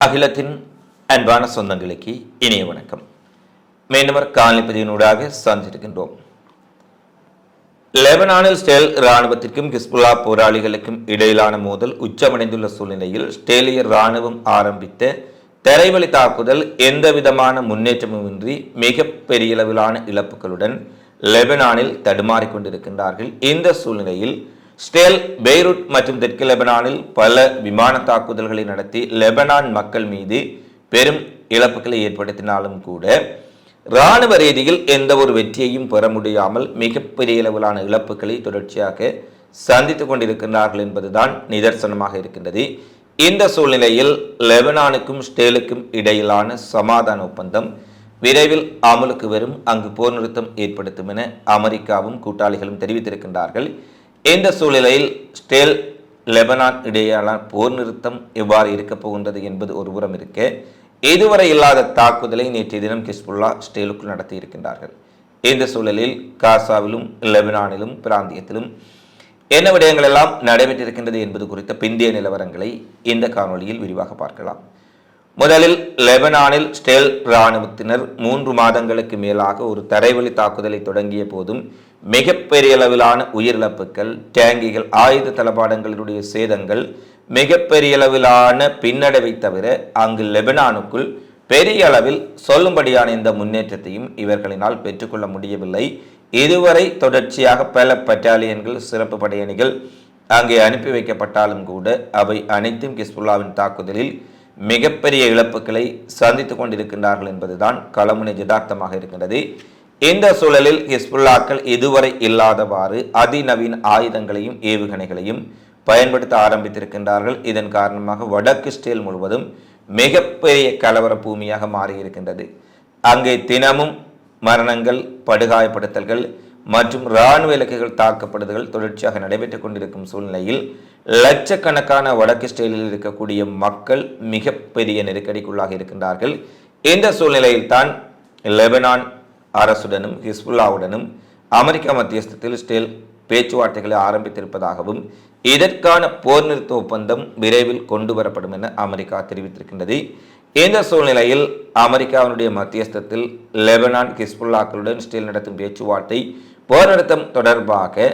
அகிலத்தின் அன்பான சொந்தங்களுக்கு இனிய வணக்கம். மீண்டும் காலனிப்பதியினூடாக சந்திருக்கின்றோம் லெபனானில் ஸ்டேல் இராணுவத்திற்கும் ஹிஸ்புல்லா போராளிகளுக்கும் இடையிலான மோதல் உச்சமடைந்துள்ள சூழ்நிலையில் ஸ்டேலிய இராணுவம் ஆரம்பித்த தரைவழி தாக்குதல் எந்த விதமான முன்னேற்றமுமின்றி மிக பெரிய அளவிலான இழப்புகளுடன் லெபனானில் தடுமாறிக் கொண்டிருக்கின்றார்கள். இந்த சூழ்நிலையில் ஸ்டேல் பெய்ரூட் மற்றும் தெற்கு லெபனானில் பல விமான தாக்குதல்களை நடத்தி லெபனான் மக்கள் மீது பெரும் இழப்புகளை ஏற்படுத்தினாலும் கூட இராணுவ ரீதியில் எந்த ஒரு வெற்றியையும் பெற முடியாமல் மிகப்பெரிய அளவிலான இழப்புகளை தொடர்ச்சியாக சந்தித்துக் கொண்டிருக்கின்றார்கள் என்பதுதான் நிதர்சனமாக இருக்கின்றது. இந்த சூழ்நிலையில் லெபனானுக்கும் ஸ்டேலுக்கும் இடையிலான சமாதான ஒப்பந்தம் விரைவில் அமலுக்கு வரும். அங்கு போர் நிறுத்தம் ஏற்படுத்தும் என அமெரிக்காவும் கூட்டாளிகளும் தெரிவித்திருக்கின்றார்கள். இந்த சூழ்நிலையில் ஸ்டேல் லெபனான் இடையேயான போர் நிறுத்தம் எவ்வாறு இருக்கப் போகின்றது என்பது ஒருபுறம் இருக்க. இதுவரை இல்லாத தாக்குதலை நேற்றைய தினம் கிஸ்புல்லா ஸ்டேலுக்குள் நடத்தி இருக்கின்றார்கள். இந்த சூழலில் காசாவிலும் லெபனானிலும் பிராந்தியத்திலும் என்ன விடயங்கள் எல்லாம் நடைபெற்றிருக்கின்றது என்பது குறித்த பிந்திய நிலவரங்களை இந்த காணொளியில் விரிவாக பார்க்கலாம். முதலில் லெபனானில் ஸ்டேல் இராணுவத்தினர் மூன்று மாதங்களுக்கு மேலாக ஒரு தரைவழி தாக்குதலை தொடங்கிய போதும் மிகப்பெரிய அளவிலான உயிரிழப்புகள் டேங்கிகள் ஆயுத தளபாடங்களுடைய சேதங்கள் மிகப்பெரிய அளவிலான பின்னடைவை தவிர அங்கு லெபனானுக்குள் பெரிய அளவில் சொல்லும்படியான இந்த முன்னேற்றத்தையும் இவர்களினால் பெற்றுக்கொள்ள முடியவில்லை. இதுவரை தொடர்ச்சியாக பல பட்டாலியன்கள் சிறப்பு படையணிகள் அங்கே அனுப்பி வைக்கப்பட்டாலும் கூட அவை அனைத்தும் கிஸ்புல்லாவின் தாக்குதலில் மிகப்பெரிய இழப்புகளை சந்தித்துக் கொண்டிருக்கின்றார்கள் என்பதுதான் களமுனை யதார்த்தமாக இருக்கின்றது. இந்த சூழலில் ஹிஸ்புல்லாக்கள் இதுவரை இல்லாதவாறு அதிநவீன ஆயுதங்களையும் ஏவுகணைகளையும் பயன்படுத்த ஆரம்பித்திருக்கின்றார்கள். இதன் காரணமாக வடக்கு ஸ்டேல் முழுவதும் மிகப்பெரிய கலவர பூமியாக மாறியிருக்கின்றது. அங்கே தினமும் மரணங்கள் படுகாயப்படுத்தல்கள் மற்றும் இராணுவ இலக்குகள் தாக்கப்படுதல்கள் தொடர்ச்சியாக நடைபெற்றுக் கொண்டிருக்கும் சூழ்நிலையில் லட்சக்கணக்கான வடக்கு ஸ்டேலில் இருக்கக்கூடிய மக்கள் மிகப்பெரிய நெருக்கடிக்குள்ளாக இருக்கின்றார்கள். இந்த சூழ்நிலையில் தான் லெபனான் அரசுடனும் ஹிஸ்புல்லாவுடனும் அமெரிக்கா மத்தியஸ்தத்தில் ஸ்டேல் பேச்சுவார்த்தைகளை ஆரம்பித்திருப்பதாகவும் இதற்கான போர் நிறுத்த ஒப்பந்தம் விரைவில் கொண்டு வரப்படும் என அமெரிக்கா தெரிவித்திருக்கின்றது. இந்த சூழ்நிலையில் அமெரிக்காவினுடைய மத்தியஸ்தத்தில் லெபனான் ஹிஸ்புல்லாக்களுடன் ஸ்டேல் நடத்தும் பேச்சுவார்த்தை போர் நிறுத்தம் தொடர்பாக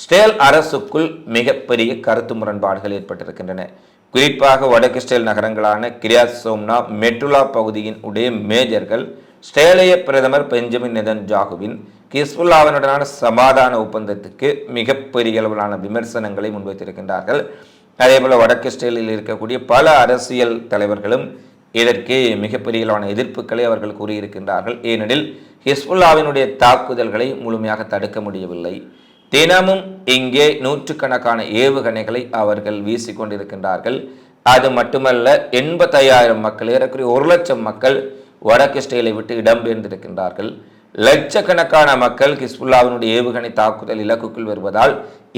ஸ்டேல் அரசுக்குள் மிகப்பெரிய கருத்து முரண்பாடுகள் ஏற்பட்டிருக்கின்றன. குறிப்பாக வடக்கு ஸ்டேல் நகரங்களான கிரியாத் சோம்னா மெட்டுலா பகுதியின் உடைய மேஜர்கள் ஸ்டேலைய பிரதமர் பெஞ்சமின் நெதன் ஜாகுவின் கிஸ்புல்லாவினுடனான சமாதான ஒப்பந்தத்துக்கு மிகப்பெரிய அளவிலான விமர்சனங்களை முன்வைத்திருக்கின்றார்கள். அதேபோல வடக்கு ஸ்டேலில் இருக்கக்கூடிய பல அரசியல் தலைவர்களும் இதற்கு மிகப்பெரிய எதிர்ப்புகளை அவர்கள் கூறியிருக்கின்றார்கள். ஏனெனில் ஹிஸ்புல்லாவினுடைய தாக்குதல்களை முழுமையாக தடுக்க முடியவில்லை. தினமும் இங்கே நூற்றுக்கணக்கான ஏவுகணைகளை அவர்கள் வீசிக்கொண்டிருக்கின்றார்கள் அது மட்டுமல்ல எண்பத்தையாயிரம் மக்கள் ஏறக்குறைய ஒரு லட்சம் மக்கள் வடக்கு ஸ்டேலை விட்டு இடம்பெயர்ந்திருக்கின்றார்கள் லட்சக்கணக்கான மக்கள் ஹிஸ்புல்லாவினுடைய ஏவுகணை தாக்குதல் இலக்குக்குள் வருவதால்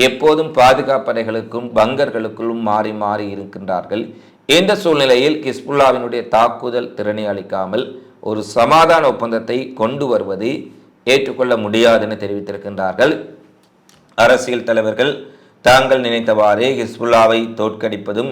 எப்போதும் பாதுகாப்படைகளுக்கும் பங்கர்களுக்குள்ளும் மாறி மாறி இருக்கின்றார்கள். இந்த சூழ்நிலையில் ஹிஸ்புல்லாவினுடைய தாக்குதல் திறனை அளிக்காமல் ஒரு சமாதான ஒப்பந்தத்தை கொண்டு வருவது ஏற்றுக்கொள்ள முடியாது என தெரிவித்திருக்கின்றார்கள். அரசியல் தலைவர்கள் தாங்கள் நினைத்தவாறே ஹிஸ்புல்லாவை தோற்கடிப்பதும்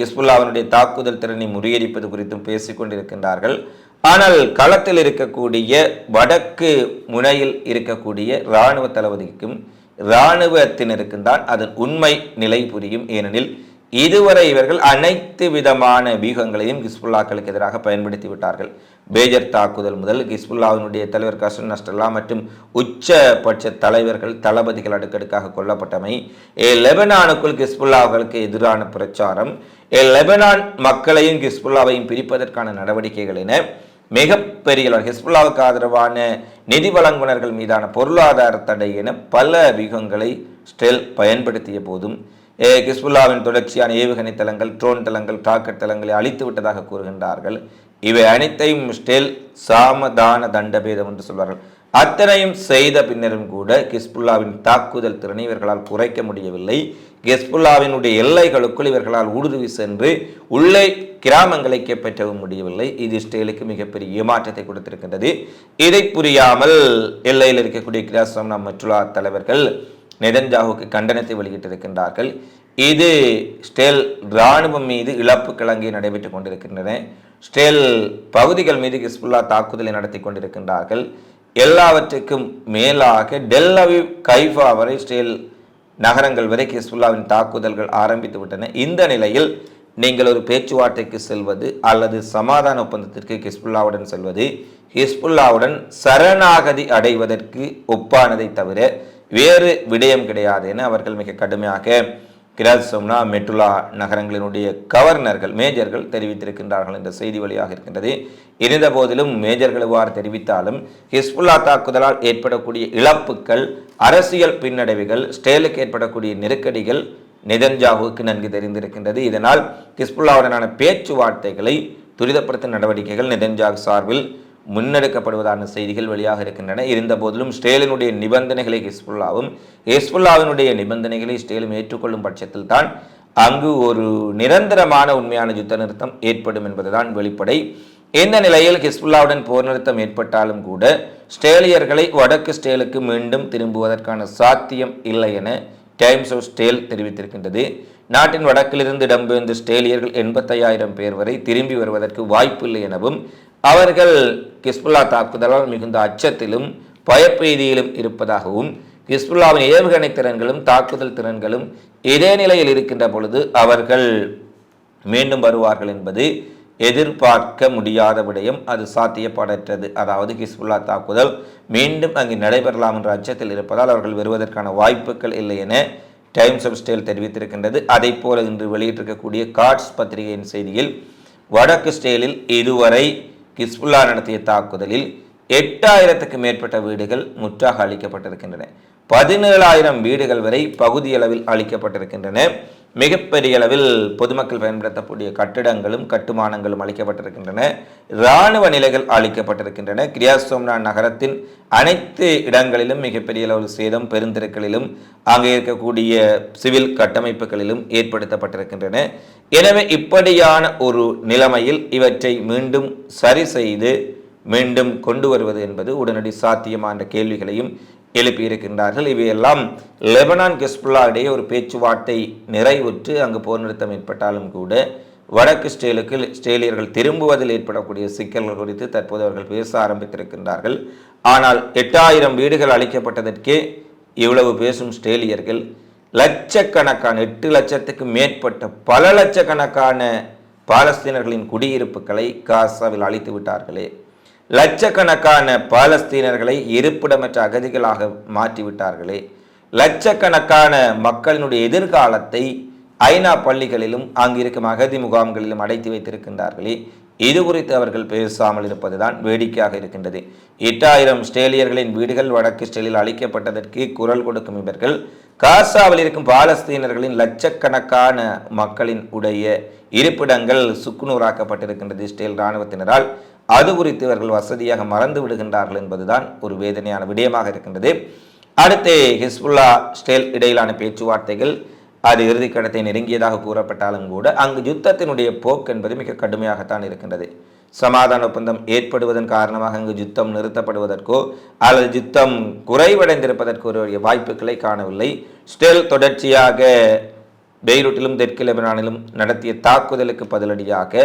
ஹிஸ்புல்லாவினுடைய தாக்குதல் திறனை முறியடிப்பது குறித்தும் பேசிக்கொண்டிருக்கின்றார்கள் ஆனால் களத்தில் இருக்கக்கூடிய வடக்கு முனையில் இருக்கக்கூடிய இராணுவ தளபதிக்கும் இராணுவத்தினருக்கும் தான் அதன் உண்மை நிலை புரியும். ஏனெனில் இதுவரை இவர்கள் அனைத்து விதமான வியூகங்களையும் ஹிஸ்புல்லாக்களுக்கு எதிராக பயன்படுத்தி விட்டார்கள். பேஜர் தாக்குதல் முதல் ஹிஸ்புல்லாவினுடைய தலைவர் கசன் நஸ்டல்லா மற்றும் உச்சபட்ச தலைவர்கள் தளபதிகள் அடுக்கடுக்காக கொல்லப்பட்டமை ஏ லெபனானுக்குள் ஹிஸ்புல்லாவுகளுக்கு எதிரான பிரச்சாரம் ஏ லெபனான் மக்களையும் ஹிஸ்புல்லாவையும் பிரிப்பதற்கான நடவடிக்கைகள் என மிகப்பெரிய ஹிஸ்புல்லாவுக்கு ஆதரவான நிதி வழங்குனர்கள் மீதான பொருளாதார தடை என பல வியூகங்களை ஸ்டெல் பயன்படுத்திய போதும் கிஸ்புல்லாவின் தொடர்ச்சியான ஏவுகணை தளங்கள் ட்ரோன் தளங்கள் ராக்கெட் தளங்களை அழித்து விட்டதாக கூறுகின்றார்கள். இவை அனைத்தையும் ஸ்டெல் சாமதான தண்டபேதம் என்று சொல்வார்கள். அத்தனையும் செய்த பின்னரும் கூட கிஸ்புல்லாவின் தாக்குதல் திறனை இவர்களால் குறைக்க முடியவில்லை. கிஸ்புல்லாவினுடைய எல்லைகளுக்குள் இவர்களால் ஊடுருவி சென்று உள்ளே கிராமங்களை கைப்பற்றவும் முடியவில்லை. இது இஸ்ரேலுக்கு மிகப்பெரிய ஏமாற்றத்தை கொடுத்திருக்கின்றது. இதை புரியாமல் எல்லையில் இருக்கக்கூடிய கிராசம்னா மற்றுலா தலைவர்கள் நெதன்ஜாவுக்கு கண்டனத்தை வெளியிட்டிருக்கின்றார்கள். இது ஸ்டேல் இராணுவம் மீது இழப்பு கிளங்கி நடைபெற்றுக் கொண்டிருக்கின்றன. ஸ்டேல் பகுதிகள் மீது ஹிஸ்புல்லா தாக்குதலை நடத்தி கொண்டிருக்கின்றார்கள். எல்லாவற்றுக்கும் மேலாக டெல்லவி கைஃபா வரை ஸ்டேல் நகரங்கள் வரை ஹிஸ்புல்லாவின் தாக்குதல்கள் ஆரம்பித்து விட்டன. இந்த நிலையில் நீங்கள் ஒரு பேச்சுவார்த்தைக்கு செல்வது அல்லது சமாதான ஒப்பந்தத்திற்கு ஹிஸ்புல்லாவுடன் செல்வது ஹிஸ்புல்லாவுடன் சரணாகதி அடைவதற்கு ஒப்பானதை தவிர வேறு விடயம் கிடையாது என அவர்கள் மிக கடுமையாக கிராஸ் சோம்னா மெட்டுலா நகரங்களினுடைய கவர்னர்கள் மேஜர்கள் தெரிவித்திருக்கின்றார்கள் என்ற செய்தி வழியாக இருக்கின்றது. இருந்த போதிலும் மேஜர்கள் இவ்வாறு தெரிவித்தாலும் ஹிஸ்புல்லா தாக்குதலால் ஏற்படக்கூடிய இழப்புகள் அரசியல் பின்னடைவுகள் ஸ்டேலுக்கு ஏற்படக்கூடிய நெருக்கடிகள் நெதன்ஜாவுக்கு நன்கு தெரிந்திருக்கின்றது. இதனால் ஹிஸ்புல்லாவுடனான பேச்சுவார்த்தைகளை துரிதப்படுத்தும் நடவடிக்கைகள் நெதன்ஜாக் சார்பில் முன்னெடுக்கப்படுவதான செய்திகள் வெளியாக இருக்கின்றன. இருந்த போதிலும் ஸ்டேலினுடைய நிபந்தனைகளை ஹிஸ்புல்லாவும் ஹிஸ்புல்லாவினுடைய நிபந்தனைகளை ஸ்டேலும் ஏற்றுக்கொள்ளும் பட்சத்தில் தான் அங்கு ஒரு நிரந்தரமான உண்மையான யுத்த நிறுத்தம் ஏற்படும் என்பதுதான் வெளிப்படை. இந்த நிலையில் ஹிஸ்புல்லாவுடன் போர் நிறுத்தம் ஏற்பட்டாலும் கூட ஸ்டேலியர்களை வடக்கு ஸ்டேலுக்கு மீண்டும் திரும்புவதற்கான சாத்தியம் இல்லை என டைம்ஸ் ஆஃப் ஸ்டேல் தெரிவித்திருக்கின்றது. நாட்டின் வடக்கிலிருந்து இடம்பெயர்ந்த ஸ்டேலியர்கள் எண்பத்தையாயிரம் பேர் வரை திரும்பி வருவதற்கு வாய்ப்பில்லை எனவும் அவர்கள் கிஸ்புல்லா தாக்குதலால் மிகுந்த அச்சத்திலும் பயப்பெய்தியிலும் இருப்பதாகவும் கிஸ்புல்லாவின் ஏவுகணை திறன்களும் தாக்குதல் திறன்களும் இதே நிலையில் இருக்கின்ற பொழுது அவர்கள் மீண்டும் வருவார்கள் என்பது எதிர்பார்க்க முடியாத விடயம். அது சாத்தியப்படற்றது. அதாவது ஹிஸ்புல்லா தாக்குதல் மீண்டும் அங்கு நடைபெறலாம் என்ற அச்சத்தில் இருப்பதால் அவர்கள் வருவதற்கான வாய்ப்புகள் இல்லை என டைம்ஸ் ஆஃப் ஸ்டேல் தெரிவித்திருக்கின்றது. அதை போல இன்று வெளியிட்டிருக்கக்கூடிய கார்ட்ஸ் பத்திரிகையின் செய்தியில் வடக்கு ஸ்டேலில் இதுவரை கிஸ்புல்லா நடத்திய தாக்குதலில் எட்டாயிரத்துக்கு மேற்பட்ட வீடுகள் முற்றாக அளிக்கப்பட்டிருக்கின்றன பதினேழாயிரம் வீடுகள் வரை பகுதியளவில் அளிக்கப்பட்டிருக்கின்றன மிகப்பெரிய அளவில் பொதுமக்கள் பயன்படுத்தக்கூடிய கட்டிடங்களும் கட்டுமானங்களும் அளிக்கப்பட்டிருக்கின்றன. இராணுவ நிலைகள் அளிக்கப்பட்டிருக்கின்றன. கிரியாசோம்னா நகரத்தின் அனைத்து இடங்களிலும் மிகப்பெரிய அளவில் சேதம் பெருந்திருக்களிலும் அங்கே இருக்கக்கூடிய சிவில் கட்டமைப்புகளிலும் ஏற்படுத்தப்பட்டிருக்கின்றன. எனவே இப்படியான ஒரு நிலைமையில் இவற்றை மீண்டும் சரி செய்து மீண்டும் கொண்டு வருவது என்பது உடனடி சாத்தியமான கேள்விகளையும் எழுப்பியிருக்கின்றார்கள். இவையெல்லாம் லெபனான் கெஸ்புல்லா இடையே ஒரு பேச்சுவார்த்தை நிறைவுற்று அங்கு போர் நிறுத்தம் ஏற்பட்டாலும் கூட வடக்கு ஸ்டேலுக்கு ஸ்டேலியர்கள் திரும்புவதில் ஏற்படக்கூடிய சிக்கல்கள் குறித்து தற்போது அவர்கள் பேச ஆரம்பித்திருக்கின்றார்கள். ஆனால் எட்டாயிரம் வீடுகள் அளிக்கப்பட்டதற்கே இவ்வளவு பேசும் ஸ்டேலியர்கள் லட்சக்கணக்கான எட்டு லட்சத்துக்கு மேற்பட்ட பல லட்சக்கணக்கான பாலஸ்தீனர்களின் குடியிருப்புகளை காசாவில் அழித்து விட்டார்களே. லட்சக்கணக்கான பாலஸ்தீனர்களை இருப்பிடமற்ற அகதிகளாக மாற்றிவிட்டார்களே. லட்சக்கணக்கான மக்களினுடைய எதிர்காலத்தை ஐநா பள்ளிகளிலும் அங்கிருக்கும் அகதி முகாம்களிலும் அடைத்து வைத்திருக்கின்றார்களே. இது குறித்து அவர்கள் பேசாமல் இருப்பதுதான் வேடிக்கையாக இருக்கின்றது. எட்டாயிரம் ஸ்ட்ரேலியர்களின் வீடுகள் வடக்கு ஸ்டேலில் அளிக்கப்பட்டதற்கு குரல் கொடுக்கும் இவர்கள் காசாவில் இருக்கும் பாலஸ்தீனர்களின் லட்சக்கணக்கான மக்களின் உடைய இருப்பிடங்கள் சுக்குநூறாக்கப்பட்டிருக்கின்றது ஸ்டேல் இராணுவத்தினரால். அது குறித்து இவர்கள் வசதியாக மறந்து விடுகின்றார்கள் என்பதுதான் ஒரு வேதனையான விடயமாக இருக்கின்றது. அடுத்து ஹிஸ்புல்லா ஸ்டேல் இடையிலான பேச்சுவார்த்தைகள் அது இறுதிக்கடத்தை நெருங்கியதாக கூறப்பட்டாலும் கூட அங்கு யுத்தத்தினுடைய போக்கு என்பது மிக கடுமையாகத்தான் இருக்கின்றது. சமாதான ஒப்பந்தம் ஏற்படுவதன் காரணமாக அங்கு யுத்தம் நிறுத்தப்படுவதற்கோ அல்லது யுத்தம் குறைவடைந்திருப்பதற்கு ஒரு வாய்ப்புகளை காணவில்லை. ஸ்டெல் தொடர்ச்சியாக பெய்ரூட்டிலும் தெற்கு லெபனானிலும் நடத்திய தாக்குதலுக்கு பதிலடியாக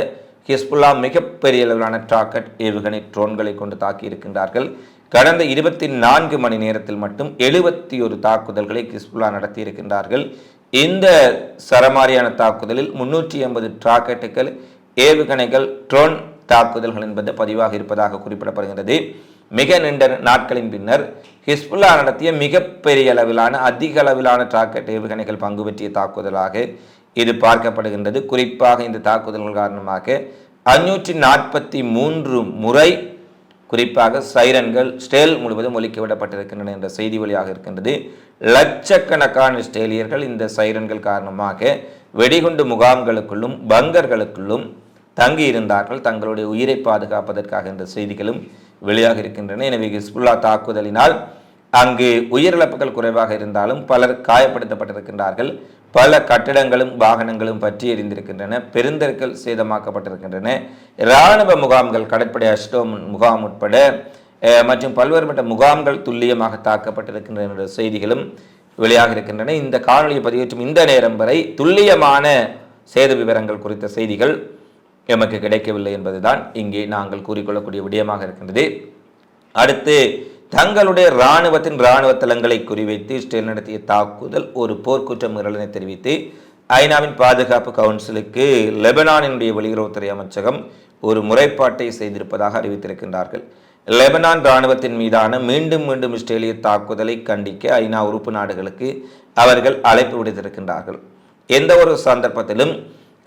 ஹிஸ்புல்லா மிகப்பெரிய அளவிலான டாக்கெட் ஏவுகணை ட்ரோன்களை கொண்டு தாக்கி இருக்கின்றார்கள். கடந்த இருபத்தி நான்கு மணி நேரத்தில் மட்டும் எழுபத்தி ஒரு தாக்குதல்களை ஹிஸ்புல்லா நடத்தி இருக்கின்றார்கள். இந்த சரமாரியான தாக்குதலில் முன்னூற்றி ஐம்பது டாக்கெட்டுகள் ஏவுகணைகள் ட்ரோன் தாக்குதல்கள் என்பது பதிவாக இருப்பதாக குறிப்பிடப்படுகிறது மிக நீண்ட நாட்களின் பின்னர் ஹிஸ்புல்லா நடத்திய மிகப்பெரிய அளவிலான அதிக அளவிலான ராக்கெட் ஏவுகணைகள் பங்கு பெற்றிய தாக்குதலாக இது பார்க்கப்படுகின்றது. குறிப்பாக இந்த தாக்குதல்கள் காரணமாக அஞ்சூற்றி நாற்பத்தி மூன்று முறை குறிப்பாக சைரன்கள் ஸ்டேல் முழுவதும் ஒலிக்க விடப்பட்டிருக்கின்றன என்ற செய்தி வழியாக இருக்கின்றது. லட்சக்கணக்கான ஸ்டேலியர்கள் இந்த சைரன்கள் காரணமாக வெடிகுண்டு முகாம்களுக்குள்ளும் பங்கர்களுக்குள்ளும் தங்கி இருந்தார்கள் தங்களுடைய உயிரை பாதுகாப்பதற்காக என்ற செய்திகளும் வெளியாக இருக்கின்றன. எனவே ஹிஸ்புல்லா தாக்குதலினால் அங்கு உயிரிழப்புகள் குறைவாக இருந்தாலும் பலர் காயப்படுத்தப்பட்டிருக்கின்றார்கள். பல கட்டிடங்களும் வாகனங்களும் பற்றி எரிந்திருக்கின்றன பெருந்தற்கள் சேதமாக்கப்பட்டிருக்கின்றன. இராணுவ முகாம்கள் கடற்படை அஷ்டோம் முகாம் உட்பட மற்றும் பல்வேறுபட்ட முகாம்கள் துல்லியமாக தாக்கப்பட்டிருக்கின்றன என்ற செய்திகளும் வெளியாக இருக்கின்றன. இந்த காணொலியை பதிவேற்றும் இந்த நேரம் வரை துல்லியமான சேத விவரங்கள் குறித்த செய்திகள் எமக்கு கிடைக்கவில்லை என்பதுதான் இங்கே நாங்கள் கூறிக்கொள்ளக்கூடிய விடயமாக இருக்கின்றது. அடுத்து தங்களுடைய இராணுவத்தின் இராணுவ தளங்களை குறிவைத்து இஸ்ரேல் நடத்திய தாக்குதல் ஒரு போர்க்குற்றம் மீறலினை தெரிவித்து ஐநாவின் பாதுகாப்பு கவுன்சிலுக்கு லெபனானினுடைய வெளியுறவுத்துறை அமைச்சகம் ஒரு முறைப்பாட்டை செய்திருப்பதாக அறிவித்திருக்கின்றார்கள். லெபனான் இராணுவத்தின் மீதான மீண்டும் மீண்டும் இஸ்ரேலிய தாக்குதலை கண்டிக்க ஐநா உறுப்பு நாடுகளுக்கு அவர்கள் அழைப்பு விடுத்திருக்கின்றார்கள். எந்த ஒரு சந்தர்ப்பத்திலும்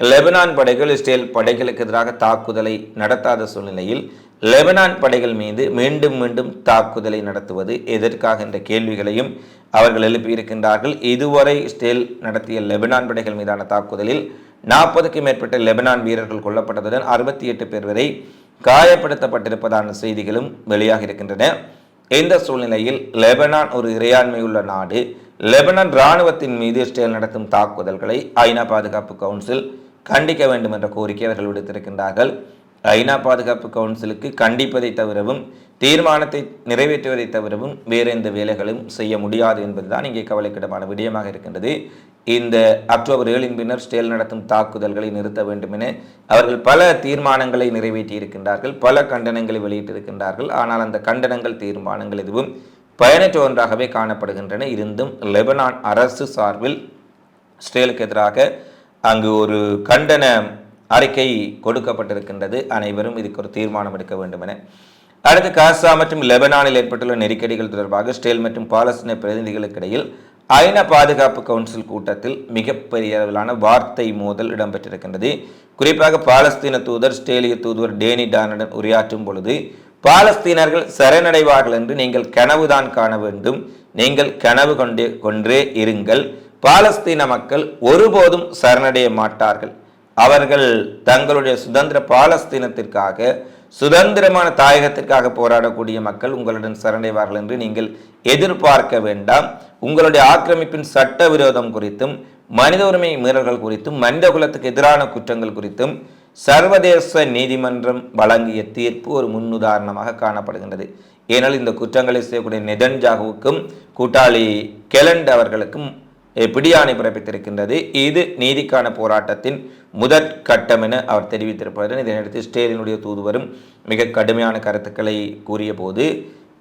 லெபனான் படைகள் இஸ்ரேல் படைகளுக்கு எதிராக தாக்குதலை நடத்தாத சூழ்நிலையில் லெபனான் படைகள் மீது மீண்டும் மீண்டும் தாக்குதலை நடத்துவது எதற்காக என்ற கேள்விகளையும் அவர்கள் எழுப்பியிருக்கின்றார்கள். இதுவரை இஸ்ரேல் நடத்திய லெபனான் படைகள் மீதான தாக்குதலில் நாற்பதுக்கும் மேற்பட்ட லெபனான் வீரர்கள் கொல்லப்பட்டதுடன் அறுபத்தி எட்டு பேர் வரை காயப்படுத்தப்பட்டிருப்பதான செய்திகளும் வெளியாக இருக்கின்றன. இந்த சூழ்நிலையில் லெபனான் ஒரு இறையாண்மையுள்ள நாடு. லெபனான் இராணுவத்தின் மீது இஸ்ரேல் நடத்தும் தாக்குதல்களை ஐநா பாதுகாப்பு கவுன்சில் கண்டிக்க வேண்டும் என்ற கோரிக்கை அவர்கள் விடுத்திருக்கின்றார்கள். ஐநா பாதுகாப்பு கவுன்சிலுக்கு கண்டிப்பதை தவிரவும் தீர்மானத்தை நிறைவேற்றுவதை தவிரவும் வேறு எந்த வேலைகளும் செய்ய முடியாது என்பதுதான் இங்கே கவலைக்கிடமான விடயமாக இருக்கின்றது. இந்த அக்டோபர் ஏழின் பின்னர் ஸ்டேல் நடத்தும் தாக்குதல்களை நிறுத்த வேண்டும் என அவர்கள் பல தீர்மானங்களை நிறைவேற்றியிருக்கின்றார்கள் பல கண்டனங்களை வெளியிட்டிருக்கின்றார்கள். ஆனால் அந்த கண்டனங்கள் தீர்மானங்கள் எதுவும் பயனற்ற ஒன்றாகவே காணப்படுகின்றன. இருந்தும் லெபனான் அரசு சார்பில் ஸ்டேலுக்கு எதிராக அங்கு ஒரு கண்டன அறிக்கை கொடுக்கப்பட்டிருக்கின்றது. அனைவரும் இதுக்கு ஒரு தீர்மானம் எடுக்க வேண்டும் என அடுத்து காசா மற்றும் லெபனானில் ஏற்பட்டுள்ள நெருக்கடிகள் தொடர்பாக ஸ்டேல் மற்றும் பாலஸ்தீன பிரதிநிதிகளுக்கு இடையில் ஐநா பாதுகாப்பு கவுன்சில் கூட்டத்தில் மிகப்பெரிய அளவிலான வார்த்தை மோதல் இடம்பெற்றிருக்கின்றது. குறிப்பாக பாலஸ்தீன தூதர் ஸ்டேலிய தூதுவர் டேனி டானுடன் உரையாற்றும் பொழுது பாலஸ்தீனர்கள் சரணடைவார்கள் என்று நீங்கள் கனவுதான் காண வேண்டும். நீங்கள் கனவு கொண்டே கொன்றே இருங்கள். பாலஸ்தீன மக்கள் ஒருபோதும் சரணடைய மாட்டார்கள். அவர்கள் தங்களுடைய சுதந்திர பாலஸ்தீனத்திற்காக சுதந்திரமான தாயகத்திற்காக போராடக்கூடிய மக்கள் உங்களுடன் சரணடைவார்கள் என்று நீங்கள் எதிர்பார்க்க வேண்டாம். உங்களுடைய ஆக்கிரமிப்பின் சட்டவிரோதம் குறித்தும் மனித உரிமை மீறல்கள் குறித்தும் மனித குலத்துக்கு எதிரான குற்றங்கள் குறித்தும் சர்வதேச நீதிமன்றம் வழங்கிய தீர்ப்பு ஒரு முன்னுதாரணமாக காணப்படுகின்றது. ஏனால் இந்த குற்றங்களை செய்யக்கூடிய நெதன்ஜாகுவுக்கும் கூட்டாளி கெலண்ட் அவர்களுக்கும் பிடியாணை பிறப்பித்திருக்கின்றது. இது நீதிக்கான போராட்டத்தின் முதற் கட்டம் என அவர் தெரிவித்திருப்பார் இதனையடுத்து ஸ்டேலினுடைய தூதுவரும் மிக கடுமையான கருத்துக்களை கூறிய போது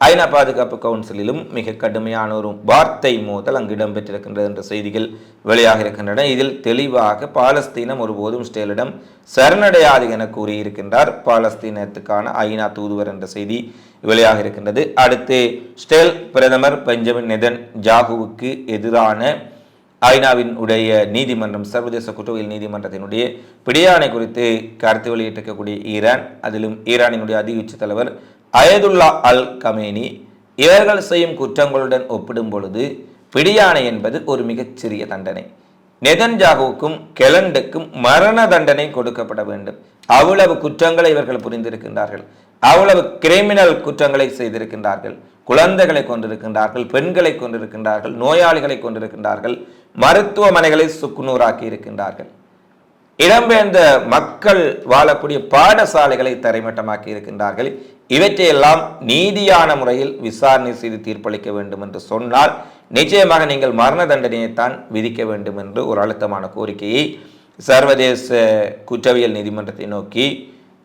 ஐநா பாதுகாப்பு கவுன்சிலிலும் மிக கடுமையான ஒரு வார்த்தை மோதல் அங்கு இடம்பெற்றிருக்கின்றது என்ற செய்திகள் வெளியாக இருக்கின்றன. இதில் தெளிவாக பாலஸ்தீனம் ஒருபோதும் ஸ்டேலிடம் சரணடையாது என கூறியிருக்கின்றார். பாலஸ்தீனத்துக்கான ஐநா தூதுவர் என்ற செய்தி வெளியாக இருக்கின்றது. அடுத்து ஸ்டேல் பிரதமர் பெஞ்சமின் நெதன் ஜாகுவுக்கு எதிரான ஐநாவின் உடைய நீதிமன்றம் சர்வதேச குற்றவியல் நீதிமன்றத்தினுடைய பிடியாணை குறித்து கருத்து வெளியிட்டிருக்கக்கூடிய ஈரான் அதிலும் ஈரானினுடைய அதி உச்ச தலைவர் அயதுல்லா அல் கமேனி இவர்கள் செய்யும் குற்றங்களுடன் ஒப்பிடும் பொழுது பிடியாணை என்பது ஒரு மிகச்சிறிய தண்டனை. நெதன்ஜாகுவுக்கும் கெலண்டுக்கும் மரண தண்டனை கொடுக்கப்பட வேண்டும். அவ்வளவு குற்றங்களை இவர்கள் புரிந்திருக்கின்றார்கள். அவ்வளவு கிரிமினல் குற்றங்களை செய்திருக்கின்றார்கள். குழந்தைகளை கொண்டிருக்கின்றார்கள் பெண்களை கொண்டிருக்கின்றார்கள் நோயாளிகளை கொண்டிருக்கின்றார்கள் மருத்துவமனைகளை சுக்குநூறாக்கி இருக்கின்றார்கள். இடம்பெயர்ந்த மக்கள் வாழக்கூடிய பாடசாலைகளை தரைமட்டமாக்கி இருக்கின்றார்கள். இவற்றையெல்லாம் நீதியான முறையில் விசாரணை செய்து தீர்ப்பளிக்க வேண்டும் என்று சொன்னால் நிச்சயமாக நீங்கள் மரண தண்டனையைத்தான் விதிக்க வேண்டும் என்று ஒரு அழுத்தமான கோரிக்கையை சர்வதேச குற்றவியல் நீதிமன்றத்தை நோக்கி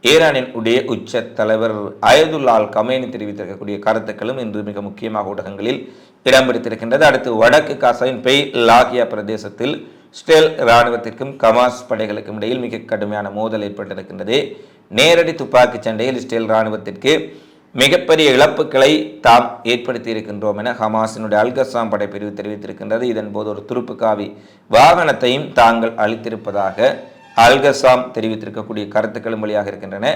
ஈரானின் உடைய உச்ச தலைவர் அயதுல்லால் கமேனி தெரிவித்திருக்கக்கூடிய கருத்துக்களும் இன்று மிக முக்கியமாக ஊடகங்களில் இடம் பிடித்திருக்கின்றது அடுத்து வடக்கு காசாவின் பெய் லாகியா பிரதேசத்தில் ஸ்டெல் இராணுவத்திற்கும் கமாஸ் படைகளுக்கும் இடையில் மிக கடுமையான மோதல் ஏற்பட்டிருக்கின்றது. நேரடி துப்பாக்கிச் சண்டையில் இஸ்ரேல் இராணுவத்திற்கு மிகப்பெரிய இழப்புகளை தாம் ஏற்படுத்தி இருக்கின்றோம் என ஹமாஸினுடைய அல்கசாம் படைப்பிரிவு தெரிவித்திருக்கின்றது. இதன் போது ஒரு துருப்புக்காவி வாகனத்தையும் தாங்கள் அளித்திருப்பதாக அல்கசாம் தெரிவித்திருக்கக்கூடிய கருத்துக்களும் வழியாக இருக்கின்றன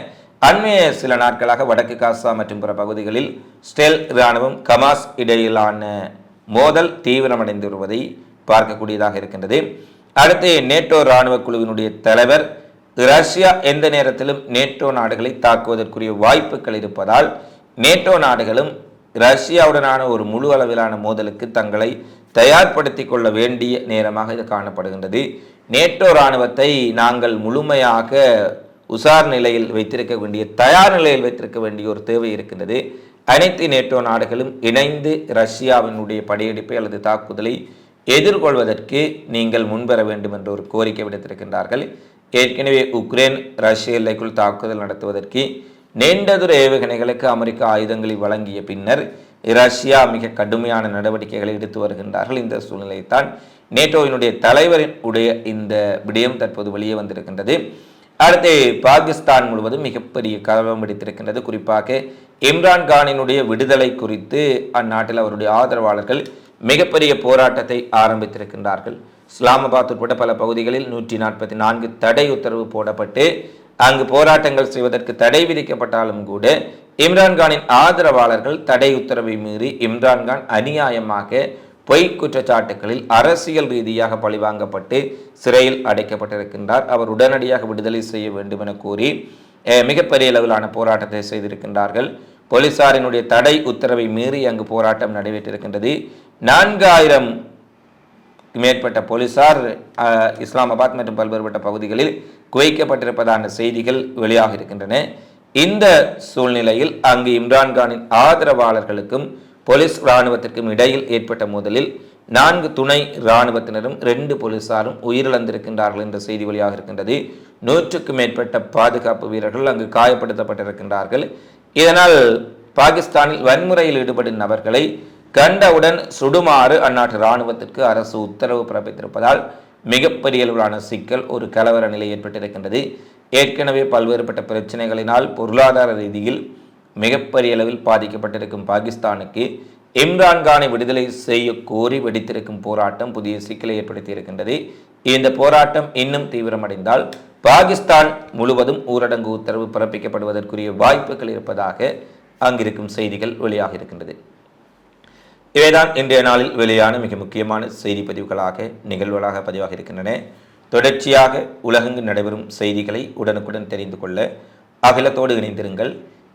அண்மைய சில நாட்களாக வடக்கு காசா மற்றும் பிற பகுதிகளில் ஸ்டெல் இராணுவம் கமாஸ் இடையிலான மோதல் தீவிரமடைந்து வருவதை பார்க்கக்கூடியதாக இருக்கின்றது. அடுத்து நேட்டோ இராணுவ குழுவினுடைய தலைவர் ரஷ்யா எந்த நேரத்திலும் நேட்டோ நாடுகளை தாக்குவதற்குரிய வாய்ப்புகள் இருப்பதால் நேட்டோ நாடுகளும் ரஷ்யாவுடனான ஒரு முழு அளவிலான மோதலுக்கு தங்களை தயார்படுத்திக் கொள்ள வேண்டிய நேரமாக இது காணப்படுகின்றது. நேட்டோ இராணுவத்தை நாங்கள் முழுமையாக உசார் நிலையில் வைத்திருக்க வேண்டிய தயார் நிலையில் வைத்திருக்க வேண்டிய ஒரு தேவை இருக்கின்றது. அனைத்து நேட்டோ நாடுகளும் இணைந்து ரஷ்யாவினுடைய படையெடுப்பை அல்லது தாக்குதலை எதிர்கொள்வதற்கு நீங்கள் முன்வர வேண்டும் என்று ஒரு கோரிக்கை விடுத்திருக்கின்றார்கள். ஏற்கனவே உக்ரைன் ரஷ்ய எல்லைக்குள் தாக்குதல் நடத்துவதற்கு நீண்டதொரு ஏவுகணைகளுக்கு அமெரிக்கா ஆயுதங்களை வழங்கிய பின்னர் ரஷ்யா மிக கடுமையான நடவடிக்கைகளை எடுத்து வருகின்றார்கள். இந்த சூழ்நிலைத்தான் நேட்டோவினுடைய தலைவரின் உடைய இந்த விடயம் தற்போது வெளியே வந்திருக்கின்றது. அடுத்து பாகிஸ்தான் முழுவதும் மிகப்பெரிய கலவரம் வெடித்திருக்கின்றது. குறிப்பாக இம்ரான் கானினுடைய விடுதலை குறித்து அந்நாட்டில் அவருடைய ஆதரவாளர்கள் மிகப்பெரிய போராட்டத்தை ஆரம்பித்திருக்கின்றார்கள். இஸ்லாமாபாத் உட்பட பல பகுதிகளில் நூற்றி நாற்பத்தி நான்கு தடை உத்தரவு போடப்பட்டு அங்கு போராட்டங்கள் செய்வதற்கு தடை விதிக்கப்பட்டாலும் கூட இம்ரான்கானின் ஆதரவாளர்கள் தடை உத்தரவை மீறி இம்ரான்கான் அநியாயமாக பொய் குற்றச்சாட்டுகளில் அரசியல் ரீதியாக பழிவாங்கப்பட்டு சிறையில் அடைக்கப்பட்டிருக்கின்றார். அவர் உடனடியாக விடுதலை செய்ய வேண்டும் என கூறி மிகப்பெரிய அளவிலான போராட்டத்தை செய்திருக்கின்றார்கள். போலீசாரினுடைய தடை உத்தரவை மீறி அங்கு போராட்டம் நடைபெற்றிருக்கின்றது. நான்காயிரம் மேற்பட்ட போலீசார் இஸ்லாமாபாத் மற்றும் பல்வேறுபட்ட பகுதிகளில் குவைக்கப்பட்டிருப்பதான செய்திகள் வெளியாக இருக்கின்றன இந்த சூழ்நிலையில் அங்கு இம்ரான்கானின் ஆதரவாளர்களுக்கும் போலீஸ் இராணுவத்திற்கும் இடையில் ஏற்பட்ட மோதலில் நான்கு துணை இராணுவத்தினரும் ரெண்டு போலீசாரும் உயிரிழந்திருக்கின்றார்கள் என்ற செய்தி வழியாக இருக்கின்றது. நூற்றுக்கும் மேற்பட்ட பாதுகாப்பு வீரர்கள் அங்கு காயப்படுத்தப்பட்டிருக்கின்றார்கள். இதனால் பாகிஸ்தானில் வன்முறையில் ஈடுபடும் நபர்களை கண்டவுடன் சுடுமாறு அந்நாட்டு இராணுவத்திற்கு அரசு உத்தரவு பிறப்பித்திருப்பதால் மிகப்பெரிய அளவிலான சிக்கல் ஒரு கலவர நிலை ஏற்பட்டிருக்கின்றது. ஏற்கனவே பல்வேறுபட்ட பிரச்சனைகளினால் பொருளாதார ரீதியில் மிகப்பெரிய அளவில் பாதிக்கப்பட்டிருக்கும் பாகிஸ்தானுக்கு இம்ரான்கானை விடுதலை செய்ய கோரி வெடித்திருக்கும் போராட்டம் புதிய சிக்கலை ஏற்படுத்தி இருக்கின்றது இந்த போராட்டம் இன்னும் தீவிரமடைந்தால் பாகிஸ்தான் முழுவதும் ஊரடங்கு உத்தரவு பிறப்பிக்கப்படுவதற்குரிய வாய்ப்புகள் இருப்பதாக அங்கிருக்கும் செய்திகள் வெளியாக இருக்கின்றது. இவைதான் இன்றைய நாளில் வெளியான மிக முக்கியமான செய்தி பதிவுகளாக நிகழ்வுகளாக பதிவாக இருக்கின்றன. தொடர்ச்சியாக உலகெங்கு நடைபெறும் செய்திகளை உடனுக்குடன் தெரிந்து கொள்ள அகிலத்தோடு இணைந்திருங்கள்.